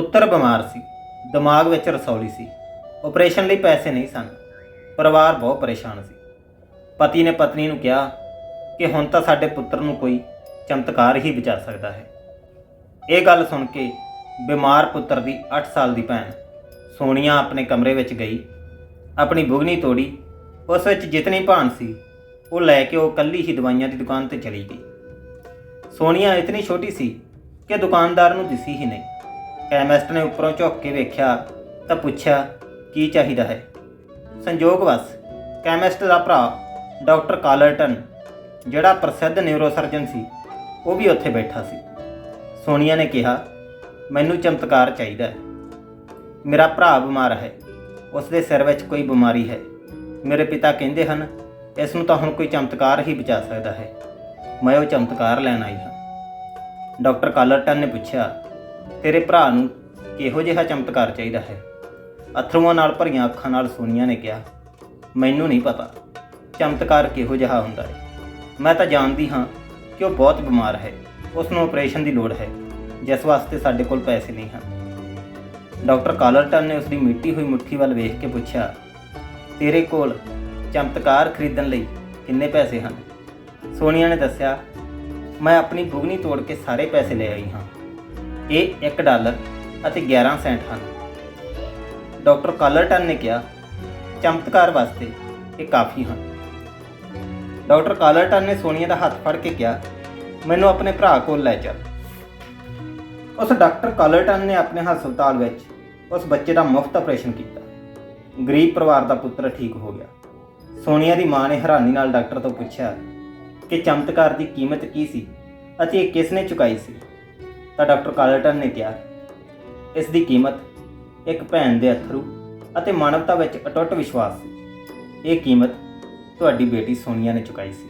ਪੁੱਤਰ ਬਿਮਾਰ ਸੀ, ਦਿਮਾਗ ਵਿੱਚ ਰਸੌਲੀ ਸੀ ਆਪਰੇਸ਼ਨ ਲਈ ਪੈਸੇ ਨਹੀਂ ਸਨ, ਪਰਿਵਾਰ ਬਹੁਤ ਪਰੇਸ਼ਾਨ ਸੀ। ਪਤੀ ਨੇ ਪਤਨੀ ਨੂੰ ਕਿਹਾ ਕਿ ਹੁਣ ਤਾਂ ਸਾਡੇ ਪੁੱਤਰ ਨੂੰ ਕੋਈ ਚਮਤਕਾਰ ਹੀ ਬਚਾ ਸਕਦਾ ਹੈ। ਇਹ ਗੱਲ ਸੁਣ ਕੇ ਬਿਮਾਰ ਪੁੱਤਰ ਦੀ 8 ਸਾਲ ਦੀ ਭੈਣ ਸੋਨੀਆ ਆਪਣੇ ਕਮਰੇ ਵਿੱਚ ਗਈ, ਆਪਣੀ ਬੁਗਨੀ ਤੋੜੀ, ਉਸ ਵਿੱਚ ਜਿਤਨੀ ਭਾਣ ਸੀ, ਉਹ ਲੈ ਕੇ ਉਹ ਕੱਲੀ ਹੀ ਦਵਾਈਆਂ ਦੀ ਦੁਕਾਨ ਤੇ ਚਲੀ ਗਈ। ਸੋਨੀਆ ਇਤਨੀ ਛੋਟੀ ਸੀ ਕਿ ਦੁਕਾਨਦਾਰ ਨੂੰ ਦਿਸੀ ਹੀ ਨਹੀਂ। ਕੈਮਿਸਟ ਨੇ ਉੱਪਰੋਂ ਝੁੱਕ ਕੇ ਵੇਖਿਆ ਤਾਂ ਪੁੱਛਿਆ, ਕੀ ਚਾਹੀਦਾ ਹੈ? ਸੰਜੋਗਵਸ ਕੈਮਿਸਟ ਦਾ ਭਰਾ, ਡਾਕਟਰ ਕਾਲਰਟਨ, ਜਿਹੜਾ ਪ੍ਰਸਿੱਧ ਨਿਊਰੋਸਰਜਨ ਸੀ, ਉਹ ਵੀ ਉੱਥੇ ਬੈਠਾ ਸੀ। ਸੋਨੀਆ ਨੇ ਕਿਹਾ, ਮੈਨੂੰ ਚਮਤਕਾਰ ਚਾਹੀਦਾ ਹੈ। ਮੇਰਾ ਭਰਾ ਬਿਮਾਰ ਹੈ। ਉਸ ਦੇ ਸਿਰ ਵਿੱਚ ਕੋਈ ਬਿਮਾਰੀ ਹੈ। ਮੇਰੇ ਪਿਤਾ ਕਹਿੰਦੇ ਹਨ, ਇਸ ਨੂੰ ਤਾਂ ਹੁਣ ਕੋਈ ਚਮਤਕਾਰ ਹੀ ਬਚਾ ਸਕਦਾ ਹੈ। ਮੈਂ ਉਹ ਚਮਤਕਾਰ ਲੈਣ ਆਈ ਹਾਂ। ਡਾਕਟਰ ਕਾਲਰਟਨ ਨੇ ਪੁੱਛਿਆ ਤੇਰੇ ਭਰਾ ਨੂੰ ਕਿਹੋ ਜਿਹਾ ਚਮਤਕਾਰ ਚਾਹੀਦਾ ਹੈ? ਅਥਰੂਆਂ ਨਾਲ ਭਰੀਆਂ ਅੱਖਾਂ ਨਾਲ ਸੋਨੀਆ ਨੇ ਕਿਹਾ, ਮੈਨੂੰ ਨਹੀਂ ਪਤਾ ਚਮਤਕਾਰ ਕਿਹੋ ਜਿਹਾ ਹੁੰਦਾ ਹੈ। ਮੈਂ ਤਾਂ ਜਾਣਦੀ ਹਾਂ ਕਿ ਉਹ ਬਹੁਤ ਬਿਮਾਰ ਹੈ। ਉਸ ਨੂੰ ਆਪਰੇਸ਼ਨ ਦੀ ਲੋੜ ਹੈ, ਜਿਸ ਵਾਸਤੇ ਸਾਡੇ ਕੋਲ ਪੈਸੇ ਨਹੀਂ ਹਨ। ਡਾਕਟਰ ਕਾਲਰਟਨ ਨੇ ਉਸ ਦੀ ਮਿੱਟੀ ਹੋਈ ਮੁੱਠੀ ਵੱਲ ਵੇਖ ਕੇ ਪੁੱਛਿਆ, ਤੇਰੇ ਕੋਲ ਚਮਤਕਾਰ ਖਰੀਦਣ ਲਈ ਕਿੰਨੇ ਪੈਸੇ ਹਨ? ਸੋਨੀਆ ਨੇ ਦੱਸਿਆ, ਮੈਂ ਆਪਣੀ ਬੁਗਨੀ ਤੋੜ ਕੇ ਸਾਰੇ ਪੈਸੇ ਲੈ ਆਈ ਹਾਂ। ਇਹ 1 ਡਾਲਰ ਅਤੇ 11 ਸੈਂਟ ਹਨ। ਡਾਕਟਰ ਕਾਲਰਟਨ ਨੇ ਕਿਹਾ, ਚਮਤਕਾਰ ਵਾਸਤੇ ਇਹ ਕਾਫੀ ਹਨ। ਡਾਕਟਰ ਕਾਲਰਟਨ ਨੇ ਸੋਨੀਆ ਦਾ ਹੱਥ ਫੜ ਕੇ ਕਿਹਾ, ਮੈਨੂੰ ਆਪਣੇ ਭਰਾ ਕੋਲ ਲੈ ਚੱਲ। ਉਸ ਡਾਕਟਰ ਕਾਲਰਟਨ ਨੇ ਆਪਣੇ ਹਸਪਤਾਲ ਵਿੱਚ ਉਸ ਬੱਚੇ ਦਾ ਮੁਫਤ ਆਪਰੇਸ਼ਨ ਕੀਤਾ। ਗਰੀਬ ਪਰਿਵਾਰ ਦਾ ਪੁੱਤਰ ਠੀਕ ਹੋ ਗਿਆ। ਸੋਨੀਆ ਦੀ ਮਾਂ ਨੇ ਹੈਰਾਨੀ ਨਾਲ ਡਾਕਟਰ ਤੋਂ ਪੁੱਛਿਆ ਕਿ ਚਮਤਕਾਰ ਦੀ ਕੀਮਤ ਕੀ ਸੀ ਅਤੇ ਇਹ ਕਿਸ ਨੇ ਚੁਕਾਈ ਸੀ? ਤਾਂ ਡਾਕਟਰ ਕਾਲਟਨ ਨੇ ਕਿਹਾ। ਇਸ ਦੀ ਕੀਮਤ ਇੱਕ ਭੈਣ ਦੇ ਅਥਰੂ ਅਤੇ ਮਾਨਵਤਾ ਵਿੱਚ ਅਟੁੱਟ ਵਿਸ਼ਵਾਸ ਸੀ। ਇਹ ਕੀਮਤ ਤੁਹਾਡੀ ਬੇਟੀ ਸੋਨੀਆ ਨੇ ਚੁਕਾਈ ਸੀ।